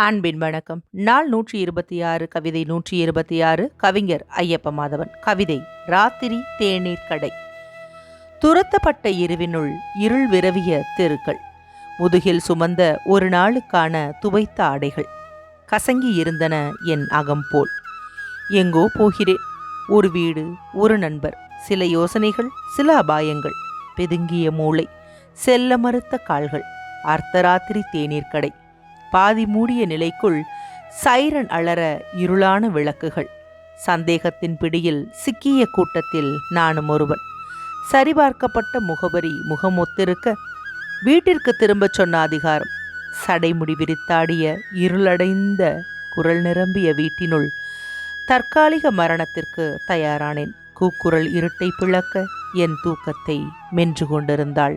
அன்பின் வணக்கம். நாள் நூற்றி இருபத்தி ஆறு கவிதை நூற்றி இருபத்தி ஆறு கவிஞர் ஐயப்ப மாதவன். கவிதை ராத்திரி தேநீர் கடை. துரத்தப்பட்ட இருவினுள் இருள் விரவிய தெருக்கள். முதுகில் சுமந்த ஒரு நாளுக்கான துவைத்த ஆடைகள். கசங்கி இருந்தன என் அகம் போல். எங்கோ போகிறேன். ஒரு வீடு ஒரு நண்பர். சில யோசனைகள் சில அபாயங்கள். பெதுங்கிய மூளை செல்ல மறுத்த கால்கள். அர்த்தராத்திரி தேநீர் கடை. பாதி மூடிய நிலைக்குள் சைரன் அலற இருளான விளக்குகள். சந்தேகத்தின் பிடியில் சிக்கிய கூட்டத்தில் நானும் ஒருவன். சரிபார்க்கப்பட்ட முகவரி முகமொத்திருக்க வீட்டிற்கு திரும்பச் சொன்ன அதிகாரம். சடைமுடி விரித்தாடிய இருளடைந்த குரல் நிரம்பிய வீட்டினுள் தற்காலிக மரணத்திற்கு தயாரானேன். கூக்குரல் இருட்டை பிளக்க என் தூக்கத்தை மென்று கொண்டிருந்தாள்.